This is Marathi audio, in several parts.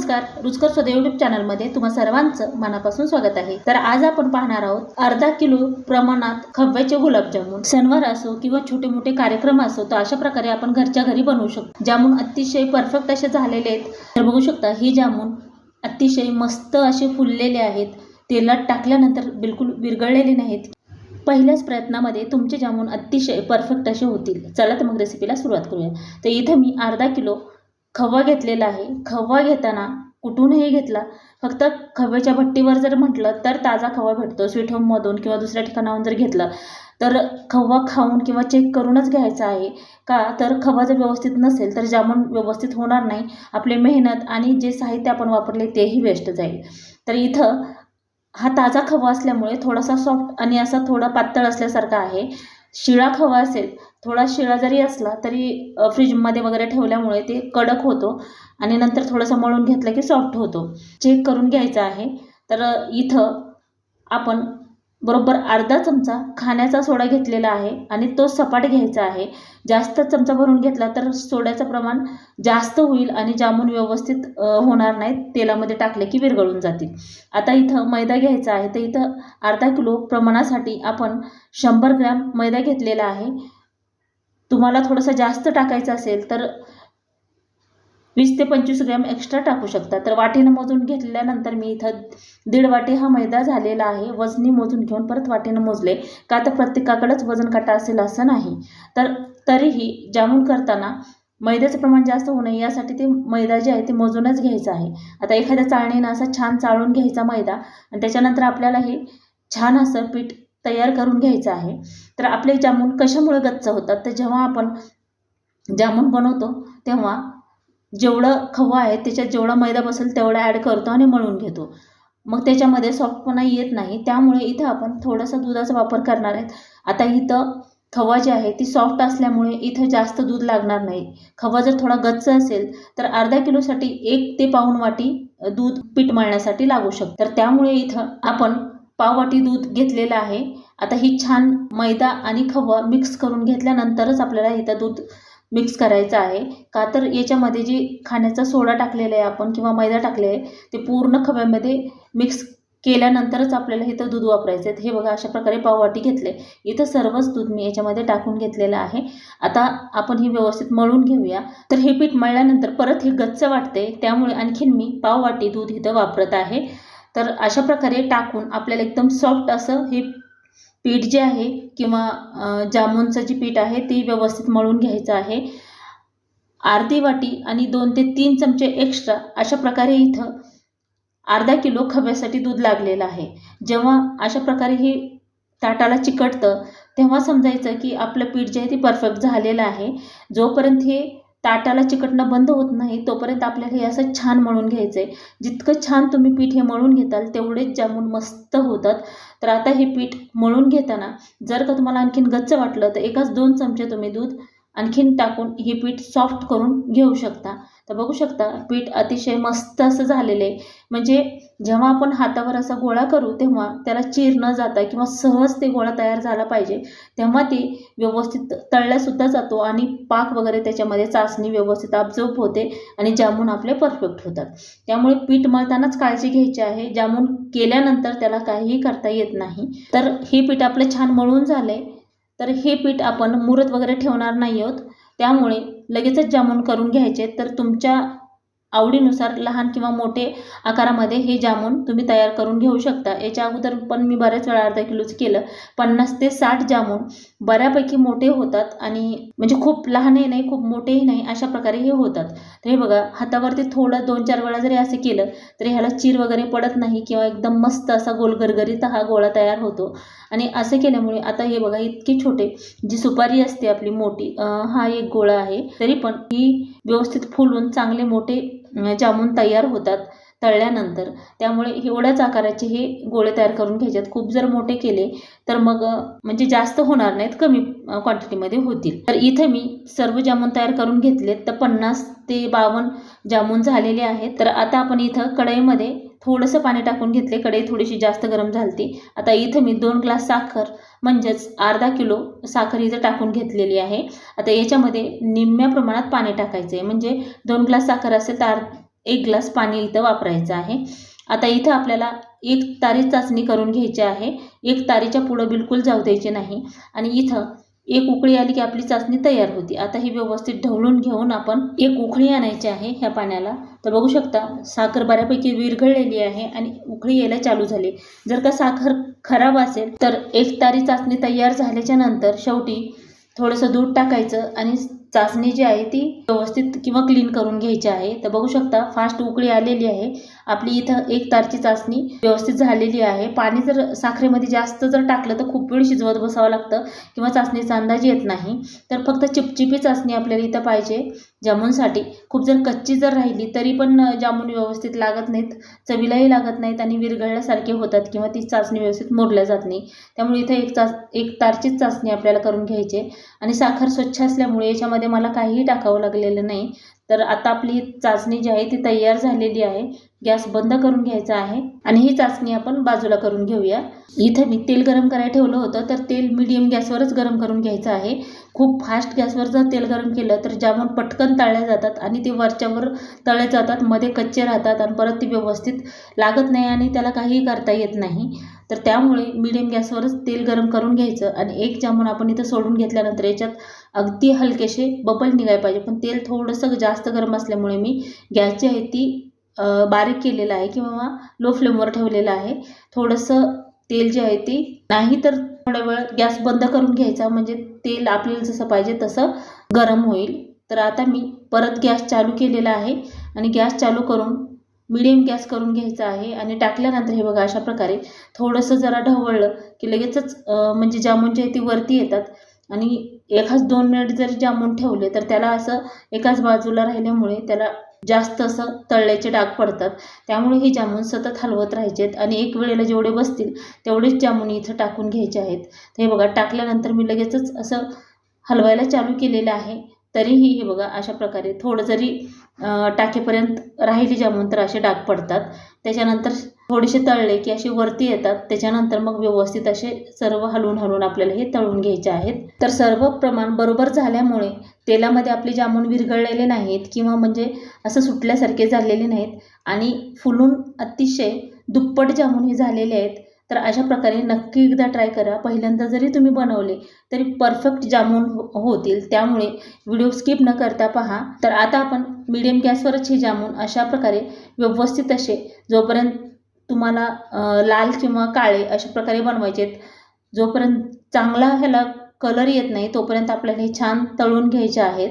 नमस्कार रुचकर स्वतः यूट्यूब चॅनलमध्ये तुम्हा सर्वांचं मनापासून स्वागत आहे. तर आज आपण पाहणार आहोत अर्धा किलो प्रमाणात खव्याचे गुलाबजामुन सणवार असो किंवा छोटे मोठे कार्यक्रम असो तर अशा प्रकारे आपण घरच्या घरी बनवू शकतो. जामून अतिशय परफेक्ट असे झालेले आहेत. तर बघू शकता ही जामून अतिशय मस्त असे फुललेले आहेत. तेलात टाकल्यानंतर बिलकुल विरघळलेले नाहीत. पहिल्याच प्रयत्नामध्ये तुमचे जामून अतिशय परफेक्ट असे होतील. चला तर मग रेसिपीला सुरुवात करूया. तर इथं मी अर्धा किलो खवा घेतलेला आहे. खवा घेताना कुठूनही घेतला. फक्त खव्याच्या भट्टीवर जर म्हटलं तर ताजा खवा भेटतो. स्वीट होममधून किंवा दुसऱ्या ठिकाणाहून जर घेतलं तर खवा खाऊन किंवा चेक करूनच घ्यायचा आहे का? तर खवा जर व्यवस्थित नसेल तर जामून व्यवस्थित होणार नाही. आपली मेहनत आणि जे साहित्य आपण वापरले तेही वेस्ट जाईल. तर इथं हा ताजा खवा असल्यामुळे थोडासा सॉफ्ट आणि असा थोडा पातळ असल्यासारखा आहे. शिळा खवा असेल थोडा शिळा जरी असला तरी फ्रीजमध्ये वगैरे ठेवल्यामुळे ते कडक होतो आणि नंतर थोडंसं मळून घेतलं की सॉफ्ट होतो. चेक करून घ्यायचं आहे तर इथं आपण बरोबर अर्धा चमचा खाण्याचा सोडा घेतलेला आहे आणि तो सपाट घ्यायचा आहे. जास्त चमचा भरून घेतला तर सोड्याचं प्रमाण जास्त होईल आणि जामून व्यवस्थित होणार नाहीत तेलामध्ये टाकले की विरघळून जातील. आता इथं मैदा घ्यायचा आहे तर इथं अर्धा किलो प्रमाणासाठी आपण शंभर ग्रॅम मैदा घेतलेला आहे. तुम्हाला थोडंसं जास्त टाकायचं असेल तर वीस ते पंचवीस ग्रॅम एक्स्ट्रा टाकू शकता. तर वाटीनं मोजून घेतल्यानंतर मी इथं दीड वाटी हा मैदा झालेला आहे. वजनी मोजून घेऊन परत वाटीनं मोजले. का तर प्रत्येकाकडंच वजन काटा असेल असं नाही. तर तरीही जामून करताना मैद्याचं प्रमाण जास्त होऊ नये यासाठी ते मैदा जे आहे ते मोजूनच घ्यायचं आहे. आता एखाद्या चाळणीनं असा छान चाळून घ्यायचा मैदा आणि त्याच्यानंतर आपल्याला हे छान असं पीठ तयार करून घ्यायचं आहे. तर आपले जामून कशामुळे गच्च होतात? तर जेव्हा आपण जामून बनवतो तेव्हा जेवढं खवा आहे त्याच्यात जेवढा मैदा बसेल तेवढा ॲड करतो आणि मळून घेतो. मग त्याच्यामध्ये सॉफ्टपणा येत नाही. त्यामुळे इथं आपण थोडासा दुधाचा वापर करणार आहेत. आता इथं खवा जी आहे ती सॉफ्ट असल्यामुळे इथं जास्त दूध लागणार नाही. खवा जर थोडा गच्च असेल तर अर्धा किलोसाठी एक ते पाऊण वाटी दूध पीठ मळण्यासाठी लागू शकतं. तर त्यामुळे इथं आपण पाववाटी दूध घेतलेलं आहे. आता ही छान मैदा आणि खवा मिक्स करून घेतल्यानंतरच आपल्याला इथं दूध मिक्स करायचं आहे. का तर याच्यामध्ये जे खाण्याचा सोडा टाकलेला आहे आपण किंवा मैदा टाकले आहे ते पूर्ण खव्यामध्ये मिक्स केल्यानंतरच आपल्याला इथं दूध वापरायचं आहे. हे बघा अशा प्रकारे पाववाटी घेतले. इथं सर्वच दूध मी याच्यामध्ये टाकून घेतलेलं आहे. आता आपण ही व्यवस्थित मळून घेऊया. तर हे पीठ मळल्यानंतर परत हे गच्च वाटते त्यामुळे आणखीन मी पाववाटी दूध इथं वापरत आहे. तर अशा प्रकारे टाकून आपल्याला एकदम सॉफ्ट असं हे पीठ जे आहे किंवा जामुनचं जे पीठ आहे ते व्यवस्थित मळून घ्यायचं आहे. अर्धी वाटी आणि दोन ते तीन चमचे एक्स्ट्रा अशा प्रकारे इथं अर्धा किलो खव्यासाठी दूध लागलेलं आहे. जेव्हा अशा प्रकारे हे ताटाला चिकटतं तेव्हा समजायचं की आपलं पीठ जे आहे ते परफेक्ट झालेलं आहे. जोपर्यंत हे ताटाला चिकटणं बंद होत नाही तोपर्यंत आपल्याला हे असं छान मळून घ्यायचं आहे जितकं छान तुम्ही पीठ हे मळून घेताल तेवढेच जामून मस्त होतात. तर आता हे पीठ मळून घेताना जर का तुम्हाला आणखीन गच्च वाटलं तर एकाच दोन चमचे तुम्ही दूध आणखीन टाकून हे पीठ सॉफ्ट करून घेऊ शकता. तर बघू शकता पीठ अतिशय मस्त असं झालेलं आहे. म्हणजे जेव्हा आपण हातावर असा गोळा करू तेव्हा त्याला चीर न जाता किंवा सहज ते गोळा तयार झाला पाहिजे. तेव्हा ती व्यवस्थित तळल्यासुद्धा जातो आणि पाक वगैरे त्याच्यामध्ये चाचणी व्यवस्थित अब्झॉर्ब होते आणि जामून आपले परफेक्ट होतात. त्यामुळे पीठ मळतानाच काळजी घ्यायची आहे. जामून केल्यानंतर त्याला काहीही करता येत नाही. तर हे पीठ आपलं छान मळून झालं तर हे पीठ आपण मुरत वगैरे ठेवणार नाही आहोत. त्यामुळे लगेचच जामून करून घ्यायचे तर तुमच्या आवडीनुसार लहान किंवा मोठे आकारामध्ये हे जामून तुम्ही तयार करून घेऊ शकता. याच्या अगोदर पण मी बऱ्याच वेळा अर्धा किलोच केलं. पन्नास ते साठ जामून बऱ्यापैकी मोठे होतात आणि म्हणजे खूप लहानही नाही खूप मोठेही नाही अशा प्रकारे हे होतात. तर हे बघा हातावरती थोडं दोन चार वेळा जरी असं केलं तरी ह्याला चीर वगैरे पडत नाही किंवा एकदम मस्त असा गोल गरगरीत हा गोळा तयार होतो. आणि असं केल्यामुळे आता हे बघा इतके छोटे जी सुपारी असते आपली मोठी हा एक गोळा आहे. तरी पण ही व्यवस्थित फुलून चांगले मोठे जामून तयार होतात तळल्यानंतर. त्यामुळे एवढ्याच आकाराचे हे गोळे तयार करून घ्यायच्यात. खूप जर मोठे केले तर मग म्हणजे जास्त होणार नाहीत कमी क्वांटिटीमध्ये होतील. तर इथे मी सर्व जामून तयार करून घेतलेत. तर पन्नास ते बावन्न जामून झालेले आहेत. तर आता आपण इथं कढईमध्ये थोडंसं पाणी टाकून घेतले कढई थोडीशी जास्त गरम झालती. आता इथं मी दोन ग्लास साखर म्हणजेच अर्धा किलो साखर इथं टाकून घेतलेली आहे. आता याच्यामध्ये निम्म्या प्रमाणात पाणी टाकायचं आहे म्हणजे दोन ग्लास साखर असेल तर एक ग्लास पाणी इथं वापरायचं आहे. आता इथं आपल्याला एक तारी चाचणी करून घ्यायची आहे. एक तारीच्या पुढं बिलकुल जाऊ द्यायची नाही. आणि इथं एक उकळी आली की आपली चाचणी तयार होती. आता ही व्यवस्थित ढवळून घेऊन आपण एक उकळी आणायची आहे ह्या पाण्याला. तर बघू शकता साखर बऱ्यापैकी विरघळलेली आहे आणि उकळी यायला चालू झाली. जर का साखर खराब असेल तर एक तारी चाचणी तयार झाल्याच्यानंतर शेवटी थोडंसं दूध टाकायचं आणि चाचणी जी आहे ती व्यवस्थित किंवा क्लीन करून घ्यायची आहे. तर बघू शकता फास्ट उकळी आलेली आहे. आपली इथं एक तारची चाचणी व्यवस्थित झालेली आहे. पाणी जर साखरेमध्ये जास्त जर टाकलं तर खूप वेळ शिजवत बसावं लागतं किंवा चाचणीचा अंदाज येत नाही. तर फक्त चिपचिपी चाचणी आपल्याला इथं पाहिजे. जामुनसाठी. खूप जर कच्ची जर राहिली तरी पण जामून व्यवस्थित लागत नाहीत. चवीलाही लागत नाहीत आणि विरघळल्यासारखे होतात किंवा ती चाचणी व्यवस्थित मोडल्या जात नाही. त्यामुळे इथं एक चाच एक तारचीच चाचणी आपल्याला करून घ्यायची आहे. आणि साखर स्वच्छ असल्यामुळे याच्यामध्ये मला काहीही टाकावं लागलेलं नाही. तर आता आपली चाचणी जी आहे ती तयार झालेली आहे. गॅस बंद करून घ्यायचा आहे आणि ही चाचणी आपण बाजूला करून घेऊया. इथं मी तेल गरम करायला ठेवलं होतं तर तेल मिडियम गॅसवरच गरम करून घ्यायचं आहे. खूप फास्ट गॅसवर जर तेल गरम केलं तर जामून पटकन तळल्या जातात आणि ते वरच्यावर तळले जातात मध्ये कच्चे राहतात आणि परत ती व्यवस्थित लागत नाही आणि त्याला काहीही करता येत नाही. तर त्यामुळे मिडियम गॅसवरच तेल गरम करून घ्यायचं आणि एक जामून आपण इथं सोडून घेतल्यानंतर याच्यात अगदी हलकेसे बबल निघायला पाहिजे. पण तेल थोडंसं जास्त गरम असल्यामुळे मी गॅस जी आहे ती बारीक केलेला आहे किंवा लो फ्लेमवर ठेवलेलं आहे. थोडंसं तेल जे आहे ते नाही तर थोडा वेळ गॅस बंद करून घ्यायचा म्हणजे तेल आपल्याला जसं पाहिजे तसं गरम होईल. तर आता मी परत गॅस चालू केलेला आहे आणि गॅस चालू करून मिडियम गॅस करून घ्यायचा आहे आणि टाकल्यानंतर हे बघा अशा प्रकारे थोडंसं जरा ढवळलं की लगेचच म्हणजे जामून जे आहे ती वरती येतात. आणि एखाद दोन मिनिट जरी जामून ठेवले तर त्याला असं एकाच बाजूला राहिल्यामुळे त्याला जास्त असं तळल्याचे डाग पडतात. त्यामुळे हे जामून सतत हलवत राहायचेत आणि एक वेळेला जेवढे बसतील तेवढेच जामून इथं टाकून घ्यायचे आहेत. तर हे बघा टाकल्यानंतर मी लगेचच असं हलवायला चालू केलेलं आहे. तरीही हे बघा अशा प्रकारे थोडं जरी टाकेपर्यंत राहिली जामून तर असे डाग पडतात. त्याच्यानंतर थोडेसे तळले की असे वरती येतात. त्याच्यानंतर मग व्यवस्थित असे सर्व हलवून हलवून आपल्याला हे तळून घ्यायचे आहेत. तर सर्व प्रमाण बरोबर झाल्यामुळे तेलामध्ये आपले जामून विरघळलेले नाहीत किंवा म्हणजे असं सुटल्यासारखे झालेले नाहीत. आणि फुलून अतिशय दुप्पट जामून हे झालेले आहेत. तर अशा प्रकारे नक्की एकदा ट्राय करा. पहिल्यांदा जरी तुम्ही बनवले तरी परफेक्ट जामून हो- होतील. त्यामुळे व्हिडिओ स्किप न करता पहा. तर आता आपण मीडियम गॅसवरच हे जामून अशा प्रकारे व्यवस्थित असे जोपर्यंत तुम्हाला लाल किंवा काळे अशा प्रकारे बनवायचे आहेत जोपर्यंत चांगला ह्याला कलर येत नाही तोपर्यंत आपल्याला हे छान तळून घ्यायचे आहेत.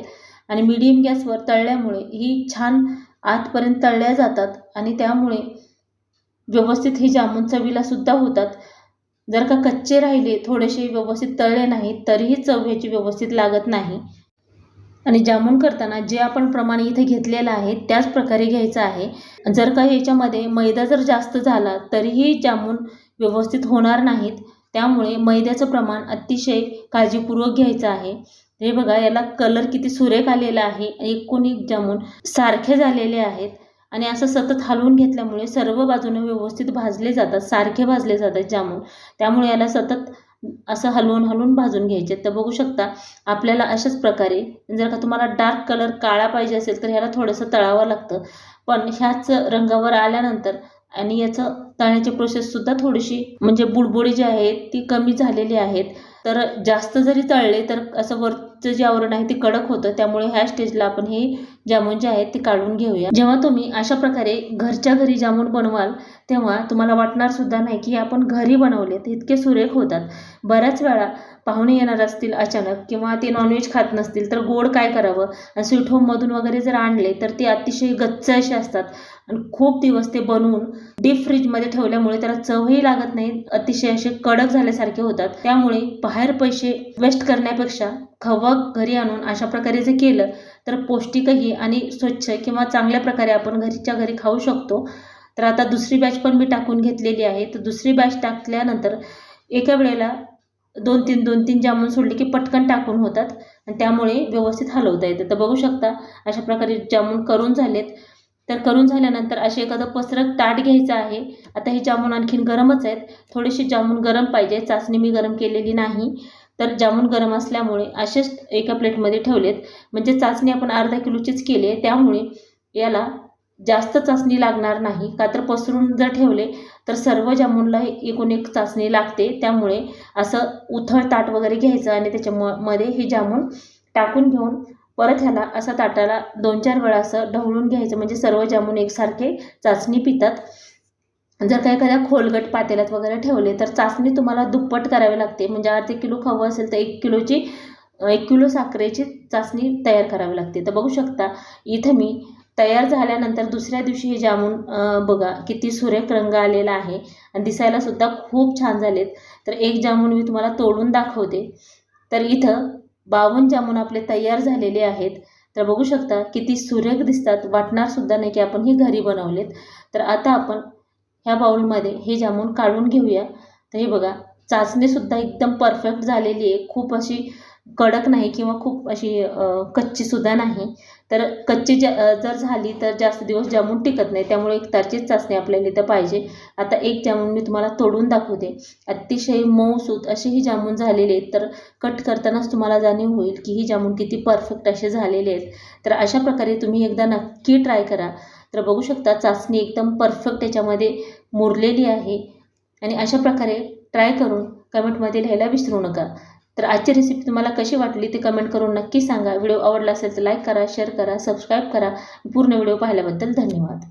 आणि मीडियम गॅसवर तळल्यामुळे ही छान आतपर्यंत तळल्या जातात. आणि त्यामुळे व्यवस्थित हे जामून चवीला सुद्धा होतात. जर का कच्चे राहिले थोडेसे व्यवस्थित तळले नाहीत तरीही चव ह्याची व्यवस्थित लागत नाही. आणि जामून करताना जे आपण प्रमाण इथे घेतलेलं आहे त्याच प्रकारे घ्यायचं आहे. जर का याच्यामध्ये मैदा जर जास्त झाला तरीही जामून व्यवस्थित होणार नाहीत. त्यामुळे मैद्याचं प्रमाण अतिशय काळजीपूर्वक घ्यायचं आहे. हे बघा याला कलर किती सुरेख आलेला आहे. एकूण एक जामून सारखे झालेले आहेत. आणि असं सतत हलवून घेतल्यामुळे सर्व बाजूने व्यवस्थित भाजले जातात सारखे भाजले जातात जामून त्यामुळे याला सतत असं हलवून हलवून भाजून घ्यायचे. तर बघू शकता आपल्याला अशाच प्रकारे जर का तुम्हाला डार्क कलर काळा पाहिजे असेल तर ह्याला थोडंसं तळावं लागतं. पण ह्याच रंगावर आल्यानंतर आणि याचं तळण्याची प्रोसेससुद्धा थोडीशी म्हणजे बुडबुडी जी आहे ती कमी झालेली आहेत तर जास्त जरी तळले तर असं वरचं जे आवरण आहे ते कडक होतं. त्यामुळे ह्या स्टेजला आपण हे जामून जे आहेत ते काढून घेऊया. जेव्हा तुम्ही अशा प्रकारे घरच्या घरी जामून बनवाल तेव्हा तुम्हाला वाटणार सुद्धा नाही की आपण घरी बनवलेत इतके सुरेख होतात. बऱ्याच वेळा पाहुणे येणार असतील अचानक किंवा ते नॉनव्हेज खात नसतील तर गोड काय करावं? आणि स्वीट होममधून वगैरे जर आणले तर ते अतिशय गच्च असे असतात. आणि खूप दिवस ते बनवून डीप फ्रीजमध्ये ठेवल्यामुळे त्याला चवही लागत नाही अतिशय असे कडक झाल्यासारखे होतात. त्यामुळे बाहेर पैसे वेस्ट करण्यापेक्षा खवक घरी आणून अशा प्रकारे जे केलं तर पौष्टिकही आणि स्वच्छ किंवा चांगल्या प्रकारे आपण घरीच्या घरी खाऊ शकतो. तर आता दुसरी बॅच पण मी टाकून घेतलेली आहे. तर दुसरी बॅच टाकल्यानंतर एका वेळेला दोन तीन दोन तीन जामून सोडले की पटकन टाकून होतात आणि त्यामुळे व्यवस्थित हलवता येतं. तर बघू शकता अशा प्रकारे जामून करून झालेत. तर करून झाल्यानंतर असे एखादं पसरत ताट घ्यायचं आहे. आता हे जामून आणखीन गरमच आहेत. थोडेसे जामून गरम पाहिजे. चाचणी मी गरम केलेली नाही. तर जामून गरम असल्यामुळे असेच एका प्लेटमध्ये ठेवलेत. म्हणजे चाचणी आपण अर्धा किलोचीच केली आहे. त्यामुळे याला जास्त चाचणी लागणार नाही. का तर पसरून जर ठेवले तर सर्व जामूनला एकूण एक चाचणी लागते. त्यामुळे असं उथळ ताट वगैरे घ्यायचं आणि त्याच्या म मध्ये हे जामून टाकून घेऊन परत ह्याला असं ताटाला दोन चार वेळा असं ढवळून घ्यायचं. म्हणजे सर्व जामून एकसारखे चाचणी पितात. जर काही एखाद्या खोलगट पातेल्यात वगैरे ठेवले तर चाचणी तुम्हाला दुप्पट करावी लागते. म्हणजे अर्धे किलो खवं असेल तर एक किलोची एक किलो साखरेची चाचणी तयार करावी लागते. तर बघू शकता इथं मी तयार झाल्यानंतर दुसऱ्या दिवशी हे जामून बघा किती सुरेख रंग आलेला आहे. आणि दिसायला सुद्धा खूप छान झालेत. तर एक जामून मी तुम्हाला तोडून दाखवते. तर इथं बावन्न जामून आपले तयार झालेले आहेत. तर बघू शकता किती सुरेख दिसतात. वाटणारसुद्धा नाही की आपण हे घरी बनवलेत. तर आता आपण ह्या बाउलमध्ये हे जामून काढून घेऊया. तर हे बघा चाचणीसुद्धा एकदम परफेक्ट झालेली आहे. खूप अशी कडक नाही किंवा खूप अशी कच्चीसुद्धा नाही. तर कच्ची ज जर झाली तर जास्त दिवस जामून टिकत नाही. त्यामुळे एक तारचीच चाचणी आपल्याला इथं पाहिजे. आता एक जामून मी तुम्हाला तोडून दाखवते. अतिशय मऊसूत असे ही जामून झालेले आहेत तर कट करतानाच तुम्हाला जाणीव होईल की ही जामून किती परफेक्ट असे झालेले आहेत तर अशा प्रकारे तुम्ही एकदा नक्की ट्राय करा. तर बघू शकता चाचणी एकदम परफेक्ट त्याच्यामध्ये मुरलेली आहे. आणि अशा प्रकारे ट्राय करून कमेंटमध्ये लिहायला विसरू नका. तर आजची रेसिपी तुम्हाला कशी वाटली ते कमेंट करून नक्की सांगा. व्हिडिओ आवडला असेल तर लाईक करा शेअर करा सबस्क्राईब करा. पूर्ण व्हिडिओ पाहिल्याबद्दल धन्यवाद.